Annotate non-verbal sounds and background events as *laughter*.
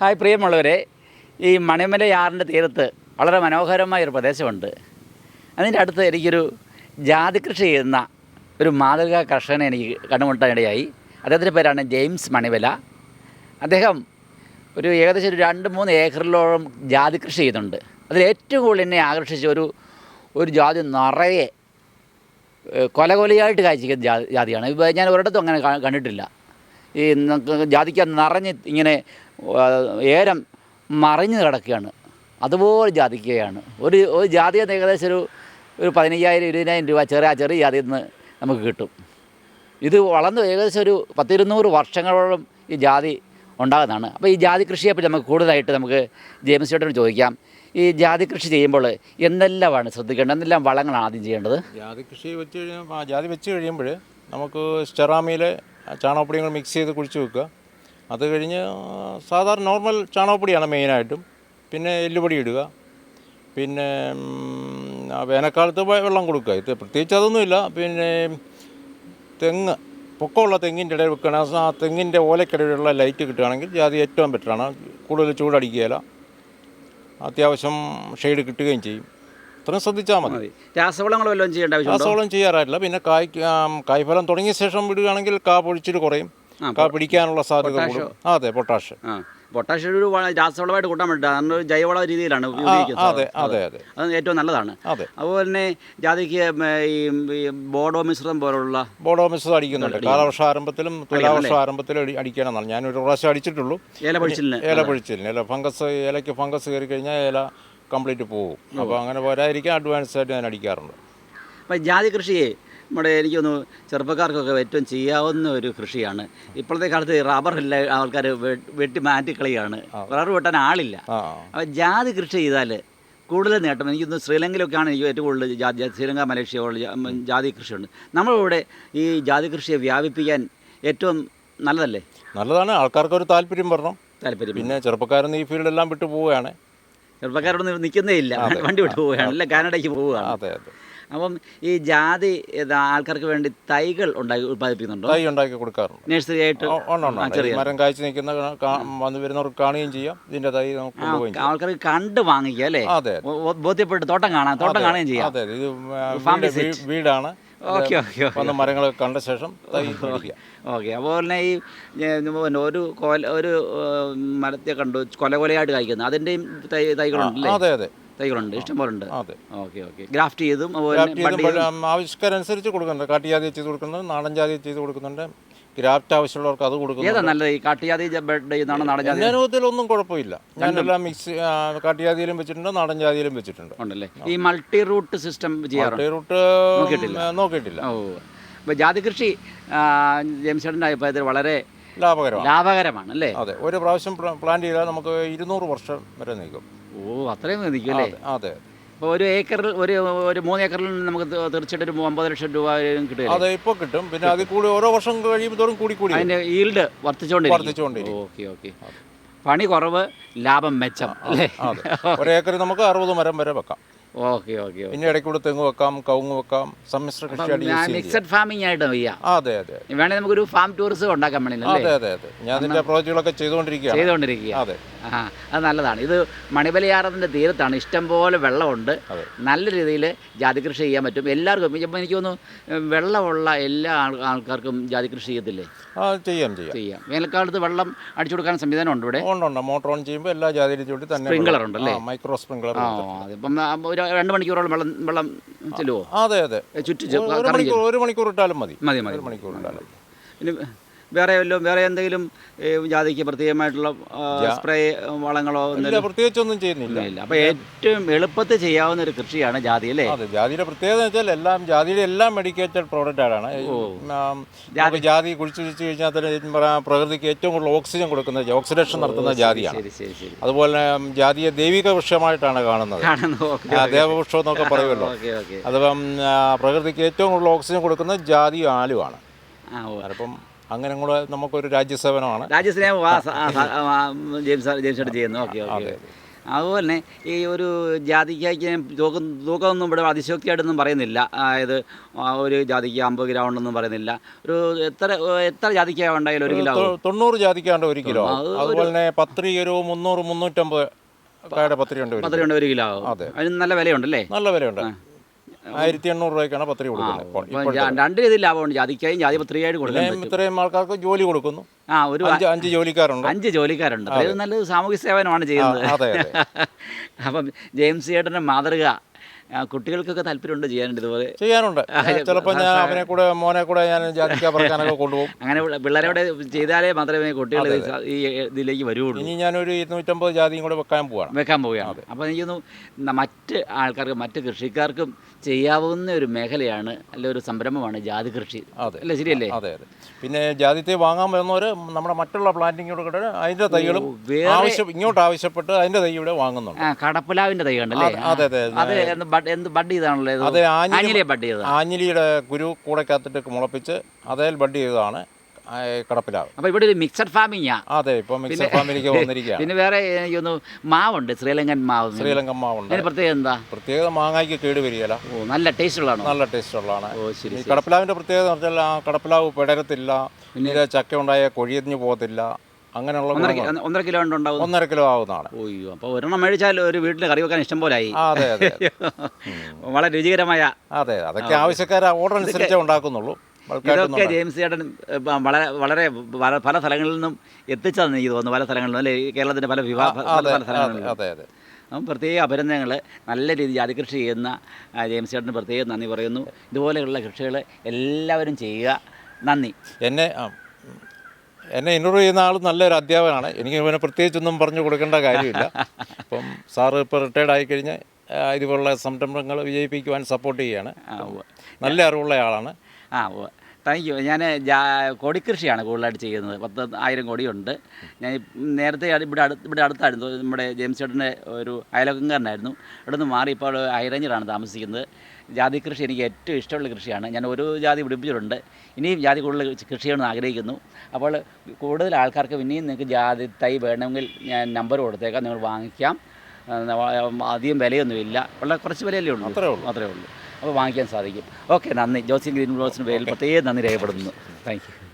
Hi പ്രിയമുള്ളവരെ. ഈ മണിമലയാറിന്റെ തീരത്ത് വളരെ മനോഹരമായ ഒരു പ്രദേശമുണ്ട്. അതിന്റെ അടുത്ത് എനിക്കൊരു ജാതി കൃഷി ചെയ്യുന്ന ഒരു മാതൃകാ കർഷകനെ എനിക്ക് കണ്ടുമുട്ടാനിടയായി അദ്ദേഹത്തിന്റെ പേരാണ് ജെയിംസ് മണിമല. അദ്ദേഹം ഒരു ഏകദേശം ഒരു രണ്ട് മൂന്ന് ഏക്കറിലോളം ജാതി കൃഷി ചെയ്യുന്നുണ്ട്. അതിൽ ഏറ്റവും കൂടുതൽ എന്നെ ആകർഷിച്ച ഒരു ഒരു ജാതി നിറയെ കൊലകൊലയായിട്ട് കാഴ്ചിക്കുന്ന ജാതിയാണ്. ഞാൻ ഒരിടത്തും അങ്ങനെ കണ്ടിട്ടില്ല. ഈ ജാതിക്ക നിറഞ്ഞ് ഇങ്ങനെ ഏരം മറിഞ്ഞ് കിടക്കുകയാണ്. അതുപോലെ ജാതിക്കയാണ് ഒരു ഒരു ജാതി എന്ന് ഏകദേശം ഒരു ഒരു പതിനയ്യായിരം ഇരുപതിനായിരം രൂപ ചെറിയ ചെറിയ ജാതിയിൽ നിന്ന് നമുക്ക് കിട്ടും. ഇത് വളർന്ന് ഏകദേശം ഒരു പത്തിരുന്നൂറ് വർഷങ്ങളോളം ഈ ജാതി ഉണ്ടാകുന്നതാണ്. അപ്പോൾ ഈ ജാതി കൃഷിയെപ്പറ്റി നമുക്ക് കൂടുതലായിട്ട് നമുക്ക് ജെയിംസ് ചേട്ടനോട് ചോദിക്കാം. ഈ ജാതി കൃഷി ചെയ്യുമ്പോൾ എന്തെല്ലാമാണ് ശ്രദ്ധിക്കേണ്ടത്? എന്തെല്ലാം വളങ്ങളാണ് ആദ്യം ചെയ്യേണ്ടത്? ജാതി കൃഷി വെച്ച് കഴിയുമ്പോൾ ജാതി വെച്ച് കഴിയുമ്പോൾ നമുക്ക് സ്റ്റെറാമിയിൽ ചാണകപ്പൊടിയും മിക്സ് ചെയ്ത് കുഴിച്ച് വെക്കുക. അത് കഴിഞ്ഞ് സാധാരണ നോർമൽ ചാണകപ്പൊടിയാണ് മെയിനായിട്ടും പിന്നെ എല്ലുപൊടി ഇടുക. പിന്നെ വേനൽക്കാലത്ത് വെള്ളം കൊടുക്കുക. ഇത് പ്രത്യേകിച്ച് അതൊന്നുമില്ല പിന്നെ തെങ്ങ് പൊക്കമുള്ള തെങ്ങിന്റെ ഇടയിൽ വെക്കുകയാണെങ്കിൽ ആ തെങ്ങിന്റെ ഓലക്കിടയിലുള്ള ലൈറ്റ് കിട്ടുകയാണെങ്കിൽ അത് ഏറ്റവും ബെറ്ററാണ് കൂടുതൽ ചൂടടിക്കുകയില്ല. അത്യാവശ്യം ഷെയ്ഡ് കിട്ടുകയും ചെയ്യും. ഇത്രയും ശ്രദ്ധിച്ചാൽ മതി. രാസവളങ്ങൾ വല്ലതും ചെയ്യേണ്ട രാസവളം ചെയ്യാറില്ല പിന്നെ കായ് കായ്ഫലം തുടങ്ങിയ ശേഷം വിടുകയാണെങ്കിൽ കാ പൊഴിച്ചിട്ട് കുറയും. കാ പിടിക്കാനുള്ള സാധ്യത കൂടും. അതെ പൊട്ടാഷ് പൊട്ടാഷ് ഒരു രാസവളമായിട്ട് കൂട്ടാൻ പറ്റില്ല ജൈവവള രീതിയിലാണ് ഉപയോഗിക്കുന്നത് അതെ ഏറ്റവും നല്ലതാണ്. അതെ. അതുപോലെ തന്നെ ജാതിക്ക് ഈ ബോഡോ മിശ്രിതം പോലുള്ള ബോഡോ മിശ്രിതം അടിക്കുന്നുണ്ട്. കാലവർഷ ആരംഭത്തിലും തുലാവർഷ ആരംഭത്തിലും അടിക്കണമെന്നാണ്. ഞാൻ ഒരു പ്രാവശ്യം അടിച്ചിട്ടുള്ളൂ. ഇല പൊഴിച്ചിലിന്. ഇല ഫംഗസ് ഇലയ്ക്ക് ഫംഗസ് കയറി കഴിഞ്ഞാൽ ഇല കംപ്ലീറ്റ് പോകും. അപ്പോൾ അങ്ങനെ പോരായിരിക്കും അഡ്വാൻസ് ആയിട്ട് ഞാൻ അടിക്കാറുണ്ട്. അപ്പം ജാതി കൃഷിയെ നമ്മുടെ എനിക്കൊന്ന് ചെറുപ്പക്കാർക്കൊക്കെ ഏറ്റവും ചെയ്യാവുന്ന ഒരു കൃഷിയാണ്. ഇപ്പോഴത്തെ കാലത്ത് റബ്ബർ എല്ലാ ആൾക്കാർ വെട്ടി മാറ്റിക്കളിയാണ് റബ്ബർ വെട്ടാൻ ആളില്ല. അപ്പം അപ്പോൾ ജാതി കൃഷി ചെയ്താൽ കൂടുതൽ നേട്ടം. എനിക്കൊന്ന് ശ്രീലങ്കയിലൊക്കെയാണ് എനിക്ക് ഏറ്റവും കൂടുതൽ ജാതി ജാതി- ശ്രീലങ്ക മലേഷ്യ ജാതി കൃഷിയുണ്ട്. നമ്മളിവിടെ ഈ ജാതി കൃഷിയെ വ്യാപിപ്പിക്കാൻ ഏറ്റവും നല്ലതല്ലേ? നല്ലതാണ്. ആൾക്കാർക്ക് ഒരു താല്പര്യം പറഞ്ഞു താല്പര്യം പിന്നെ ചെറുപ്പക്കാരൊന്നും ഈ ഫീൽഡെല്ലാം വിട്ടു പോവുകയാണ്. ചെറുപ്പക്കാരോടൊന്നും നിൽക്കുന്നേ ഇല്ല. *laughs* വണ്ടി വിട്ടു പോവുകയാണ്. അല്ല കാനഡയ്ക്ക് പോവുകയാണ്. അതെ അതെ. അപ്പം ഈ ജാതി ആൾക്കാർക്ക് വേണ്ടി തൈകൾ ഉണ്ടാക്കി ഉത്പാദിപ്പിക്കുന്നുണ്ടോ തൈ ഉണ്ടാക്കി കൊടുക്കാറുണ്ട്. നഴ്സറി ആയിട്ട് മരം കാഴ്ച നിൽക്കുന്ന വന്ന് വരുന്നവർക്ക് കാണുകയും ചെയ്യാം. ഇതിന്റെ തൈ നമുക്ക് ആൾക്കാർക്ക് കണ്ട് വാങ്ങിക്കുക അല്ലേ? ബോധ്യപ്പെട്ട് തോട്ടം കാണാൻ തോട്ടം കാണുകയും ചെയ്യാം. അതെ ഇത് വീടാണ്. ഓക്കെ ഓക്കെ വന്ന് മരങ്ങളൊക്കെ കണ്ട ശേഷം തൈ ഓക്കെ അപ്പോൾ തന്നെ ഈ പിന്നെ ഒരു കൊല ഒരു മരത്തെ കണ്ടു കൊല കൊലയായിട്ട് കായ്ക്കുന്നത് അതിന്റെയും തൈ തൈകളുണ്ടല്ലേ? അതെ അതെ. തൈകളുണ്ട് ഇഷ്ടംപോലെ ഉണ്ട് അതെ. Okay okay. ഗ്രാഫ്റ്റ് ചെയ്ത് ആവശ്യക്കാരനുസരിച്ച് കൊടുക്കുന്നുണ്ട്. കാട്ടിയാതി ചെയ്ത് കൊടുക്കുന്നുണ്ട് നാടൻ ജാതി ചെയ്ത് കൊടുക്കുന്നുണ്ട്. ഗ്രാഫ്റ്റ് ആവശ്യമുള്ളവർക്ക് അത് ഏതാ കൊടുക്കുന്നുണ്ട് നല്ലത്? ഈ കാട്ടുജാതി ബെഡ് ചെയ്യുന്നതാണോ നാടൻ ജാതി എന്റെ അനുഭവത്തിലൊന്നും കുഴപ്പമില്ല. ഞാനെല്ലാം മിക്സ് കാട്ടിയാതിയിലും വെച്ചിട്ടുണ്ട് നാടൻ ജാതിയിലും വെച്ചിട്ടുണ്ട്. ഉണ്ടല്ലേ? ഈ multi root system multi root നോക്കിയിട്ടില്ല. ഓ. അപ്പോൾ ജാതി കൃഷി ആ, ജെയിംസ് അഭിപ്രായത്തിൽ വളരെ ലാഭകരമാണ്. ലാഭകരമാണ് അല്ലേ? അതെ. ഒരു പ്രാവശ്യം പ്ലാൻ ചെയ്താൽ നമുക്ക് ഇരുന്നൂറ് വർഷം വരെ നീക്കും. ഓ അത്രയും നീക്കും അല്ലേ? അതെ. അപ്പോൾ ഒരു ഏക്കറിൽ ഒരു ഒരു മൂന്ന് ഏക്കറിൽ നമുക്ക് തീർച്ചയായിട്ടും ഒരു ഒമ്പത് ലക്ഷം രൂപ കിട്ടും അതെ ഇപ്പോൾ കിട്ടും. പിന്നെ അതിൽ കൂടി ഓരോ വർഷം കഴിയുമ്പോൾ തോറും കൂടി കൂടി. അതിന്റെ ഈൽഡ് വർദ്ധിച്ചുകൊണ്ടിരിക്കും. Okay okay. പണി കുറവ് ലാഭം മെച്ചം. അല്ലേ ഒരു നമുക്ക് അറുപത് മരം വരെ വെക്കാം. ഓക്കെ ഓക്കെ പിന്നെ ഇടയ്ക്ക് തെങ്ങ് വെക്കാം കവുങ്ങ് വെക്കാം സമ്മിശ്ര കൃഷിയായിട്ട് മിക്സഡ് ഫാമിംഗ് ആയിട്ട് ചെയ്യാം. അതെ അതെ നമുക്കൊരു ഫാം ടൂറിസം ഉണ്ടാക്കാൻ വേണമെങ്കിൽ അതെ അതെ അതെ. ഞാൻ പ്രോജക്റ്റുകളൊക്കെ ചെയ്തുകൊണ്ടിരിക്കുക. അതെ. ആ അത് നല്ലതാണ്. ഇത് മണിമലയാറത്തിന്റെ തീരത്താണ്. ഇഷ്ടംപോലെ വെള്ളമുണ്ട്. നല്ല രീതിയിൽ ജാതി കൃഷി ചെയ്യാൻ പറ്റും. എല്ലാവർക്കും ഇപ്പം എനിക്ക് തോന്നുന്നു വെള്ളമുള്ള എല്ലാ ആൾക്കാർക്കും ജാതി കൃഷി ചെയ്യത്തില്ലേ? ചെയ്യാം ചെയ്യാം. ചെയ്യാം. വേനൽക്കാലത്ത് വെള്ളം അടിച്ചു കൊടുക്കാൻ സംവിധാനം ഉണ്ട് ഇവിടെ ഉണ്ട്. ഓൺ ചെയ്യുമ്പോൾ എല്ലാ ജാതി തന്നെ സ്പ്രിംഗ്ലർ ഉണ്ടല്ലേ? മൈക്രോ സ്പ്രിംഗ്ലർ ആ അതിപ്പം ആ, ഒരു രണ്ട് മണിക്കൂറോളം വെള്ളം വെള്ളം ചെല്ലുമോ അതെ അതെ. ചുറ്റിച്ച് ഒരു- ഒരു മണിക്കൂർ ഒരു മണിക്കൂർ ഇട്ടാലും മതി. മതി മതി ഒരു മണിക്കൂർ ഇട്ടാലും പിന്നെ വേറെ വല്ലതും വേറെ എന്തെങ്കിലും ജാതിക്ക് പ്രത്യേകമായിട്ടുള്ള സ്പ്രേ വളങ്ങളോ പ്രത്യേകിച്ചൊന്നും ചെയ്യുന്നില്ല. അപ്പൊ അപ്പോൾ ഏറ്റവും എളുപ്പത്തിൽ ചെയ്യാവുന്ന ഒരു കൃഷിയാണ് ജാതി അല്ലേ? അതെ ജാതിയുടെ പ്രത്യേകത വെച്ചാൽ എല്ലാം ജാതിയുടെ എല്ലാം മെഡിക്കേറ്റഡ് പ്രോഡക്റ്റ് ആണ് ഉം, ജാതി കുഴിച്ചു വെച്ച് കഴിഞ്ഞാൽ തന്നെ പ്രകൃതിക്ക് ഏറ്റവും കൂടുതൽ ഓക്സിജൻ കൊടുക്കുന്ന ഓക്സിഡേഷൻ നടത്തുന്ന ജാതിയാണ്. അതുപോലെ ജാതിയെ ദൈവിക വൃക്ഷമായിട്ടാണ് കാണുന്നത് ദേവവൃക്ഷം എന്നൊക്കെ പറയുമല്ലോ. അതിപ്പം പ്രകൃതിക്ക് ഏറ്റവും കൂടുതൽ ഓക്സിജൻ കൊടുക്കുന്ന ജാതി ആലുവാണ്. അപ്പം അങ്ങനെ കൂടെ നമുക്കൊരു രാജ്യസേവനമാണ്. രാജ്യസേവനം ജെയിംസ് ജെയിംസ് ചെയ്യുന്നു. ഓക്കെ ഓക്കെ അതുപോലെ തന്നെ ഈ ഒരു ജാതിക്കായി തൂക്കം തൂക്കമൊന്നും ഇവിടെ അതിശോക്തിയായിട്ടൊന്നും പറയുന്നില്ല. അതായത് ഒരു ജാതിക്ക് അമ്പത് ഗ്രാം ഉണ്ടെന്നും പറയുന്നില്ല. ഒരു എത്ര എത്ര ജാതിക്ക ഉണ്ടായാലും ഒരു കിലോ തൊണ്ണൂറ് ജാതിക്കാണ്ട് ഒരു കിലോ അതുപോലെ തന്നെ പത്രി ഒരു മുന്നൂറ് മുന്നൂറ്റമ്പത് പത്രിക പത്രി ഉണ്ട് ഒരു ഉണ്ട് ഒരു കിലോ അതെ. അതിന് നല്ല വിലയുണ്ടല്ലേ? നല്ല വിലയുണ്ട്. ആയിരത്തി എണ്ണൂറ് രൂപയ്ക്കാണ് പത്രിക കൊടുക്കുന്നത്. രണ്ട് രീതിയിൽ ലാഭമുണ്ട്. ജാതിക്കായും ജാതി പത്രികയായിട്ട് കൊടുക്കാൻ പറ്റും. ഇത്രയും ആൾക്കാർക്ക് ജോലി കൊടുക്കുന്നു. ആ ഒരു അഞ്ച് ജോലിക്കാരുണ്ട്. അഞ്ച് ജോലിക്കാരുണ്ട്. അതായത് നല്ലൊരു സാമൂഹ്യ സേവനമാണ് ചെയ്യുന്നത്. *laughs* അപ്പം ജെയിംസ് ചേട്ടന്റെ മാതൃക കുട്ടികൾക്കൊക്കെ താല്പര്യമുണ്ട് ചെയ്യാനുണ്ട് ഇതുപോലെ. ചെയ്യാനുണ്ട്. ചിലപ്പോൾ ഞാൻ അവനെ കൂടെ മോനെ കൂടെ ഞാൻ ജാതിക്ക പറക്കാനൊക്കെ *laughs* കൊണ്ടുപോകും. അങ്ങനെ പിള്ള- പിള്ളേരോടെ ചെയ്താലേ മാത്രമേ കുട്ടികൾ ഈ ഇതിലേക്ക് വരുള്ളൂ ഇനി ഞാനൊരു ഇരുന്നൂറ്റമ്പത് ജാതിയും കൂടെ വെക്കാൻ പോവാണ്. വെക്കാൻ പോവുകയാണ്. അപ്പോൾ എനിക്ക് മറ്റ് ആൾക്കാർക്ക് മറ്റ് കൃഷിക്കാർക്കും ചെയ്യാവുന്ന ഒരു മേഖലയാണ് അല്ല ഒരു സംരംഭമാണ് ജാതി കൃഷി. അല്ലേ ശരിയല്ലേ? അതെ അതെ. പിന്നെ ജാതിത്തെ വാങ്ങാൻ വരുന്നവർ നമ്മുടെ മറ്റുള്ള പ്ലാന്റിങ്ങോട് കൂടെ അതിന്റെ തൈകളും ആവശ്യം ഇങ്ങോട്ട് ആവശ്യപ്പെട്ട് അതിന്റെ തൈ ഇവിടെ വാങ്ങുന്നുണ്ട്. കടപ്പിലാവിന്റെ തൈ കണ്ടല്ലേ? അതെ അത് എന്ത് ബഡ് ചെയ്താണല്ലോ? അതെ ആഞ്ഞിലി ബഡ് ചെയ്തതാ? ആഞ്ഞിലിയുടെ കുരു കൂടെക്കകത്തിട്ട് മുളപ്പിച്ച് അതേ ബഡ് ചെയ്തതാണ് ആ, അപ്പോൾ ഇവിടെ ഒരു മിക്സഡ് ഫാമിങ്ങാ അതെ ഇപ്പം മിക്സഡ് ഫാമിലിക്ക് വന്നിരിക്കുകയാണ്. പിന്നെ വേറെ എനിക്കൊന്ന് മാവുണ്ട് ശ്രീലങ്കൻ മാവ്. ശ്രീലങ്കൻ മാവുണ്ട്. അതിന് പ്രത്യേകത എന്താ? പ്രത്യേകത മാങ്ങയ്ക്ക് കേട് വരികയില്ല. ഓ നല്ല ടേസ്റ്റ് ഉള്ളതാണ് നല്ല ടേസ്റ്റ് ഉള്ളതാണ് ഓ ശരി കടപ്പിലാവിന്റെ പ്രത്യേകത എന്ന് ആ കടപ്പിലാവ് പിടരത്തില്ല. പിന്നെ? ചക്ക ഉണ്ടായ കൊഴിയഞ്ഞു പോകത്തില്ല. അങ്ങനെയുള്ള ഒന്നര ഒന്നര കിലോ ഉണ്ടാവും. ഒന്നര കിലോ ആവുന്നതാണ്. ഓയ്യോ അപ്പോൾ ഒരെണ്ണം മേടിച്ചാൽ ഒരു വീട്ടിൽ കറി വെക്കാൻ ഇഷ്ടം പോലെ ആയി അതെ അതെ. *laughs* വളരെ രുചികരമായ അതെ അതൊക്കെ ആവശ്യക്കാർ ഓർഡർ അനുസരിച്ചേ ഉണ്ടാക്കുന്നുള്ളൂ. ഇതൊക്കെ ജെയിംസ് ചേട്ടൻ വളരെ വളരെ പല- സ്ഥലങ്ങളിൽ നിന്നും എത്തിച്ചതെന്ന് എനിക്ക് തോന്നുന്നു പല സ്ഥലങ്ങളിൽ നിന്നും അല്ലേ കേരളത്തിന്റെ പല വിവാഹ പല സ്ഥലങ്ങളിലും. അതെ അതെ അപ്പം പ്രത്യേക അഭിനന്ദനങ്ങൾ. നല്ല രീതിയിൽ ജാതികൃഷി ചെയ്യുന്ന ആ, ജെയിംസ് ചേട്ടന് പ്രത്യേകം നന്ദി പറയുന്നു. ഇതുപോലെയുള്ള കൃഷികൾ എല്ലാവരും ചെയ്യുക. നന്ദി. എന്നെ. എന്നെ ഇന്റർവ്യൂ ചെയ്യുന്ന ആൾ നല്ലൊരു അധ്യാപകനാണ്. എനിക്ക് ഇവനെ പ്രത്യേകിച്ചൊന്നും പറഞ്ഞു കൊടുക്കേണ്ട കാര്യമില്ല. അപ്പം സാറ് ഇപ്പോൾ റിട്ടയർഡ് ആയിക്കഴിഞ്ഞ് ഇതുപോലുള്ള സംരംഭങ്ങൾ വിജയിപ്പിക്കുവാൻ സപ്പോർട്ട് ചെയ്യുകയാണ്. നല്ല അറിവുള്ള ആളാണ്. ആ താങ്ക് യു ഞാൻ ജാ കൊടിക്കൃഷിയാണ് കൂടുതലായിട്ട് ചെയ്യുന്നത്. പത്ത് ആയിരം കോടിയുണ്ട്. ഞാൻ നേരത്തെ ഇവിടെ അടുത്ത് ഇവിടെ അടുത്തായിരുന്നു. നമ്മുടെ ജെയിംസ് ചേട്ടന്റെ ഒരു അയലക്കങ്കാരനായിരുന്നു ഇവിടെ നിന്ന് മാറി ഇപ്പോൾ ഹൈറേഞ്ചിലാണ് താമസിക്കുന്നത്. ജാതി കൃഷി എനിക്ക് ഏറ്റവും ഇഷ്ടമുള്ള കൃഷിയാണ്. ഞാൻ ഒരു ജാതി പിടിപ്പിച്ചിട്ടുണ്ട് ഇനിയും ജാതി കൂടുതൽ കൃഷി ചെയ്യണമെന്ന് ആഗ്രഹിക്കുന്നു. അപ്പോൾ കൂടുതൽ ആൾക്കാർക്ക് ഇനിയും നിങ്ങൾക്ക് ജാതി തൈ വേണമെങ്കിൽ ഞാൻ നമ്പർ കൊടുത്തേക്കാം. നിങ്ങൾ വാങ്ങിക്കാം. അധികം വിലയൊന്നുമില്ല വളരെ കുറച്ച് വിലയല്ലേ ഉള്ളൂ. അത്രേ ഉള്ളൂ. അത്രേ ഉള്ളൂ. അപ്പോൾ വാങ്ങിക്കാൻ സാധിക്കും. ഓക്കെ നന്ദി. ജോസിൻ ഗ്രീൻ ബ്ലോസിന് പേരിൽ പ്രത്യേകം നന്ദി രേഖപ്പെടുത്തുന്നു. Thank you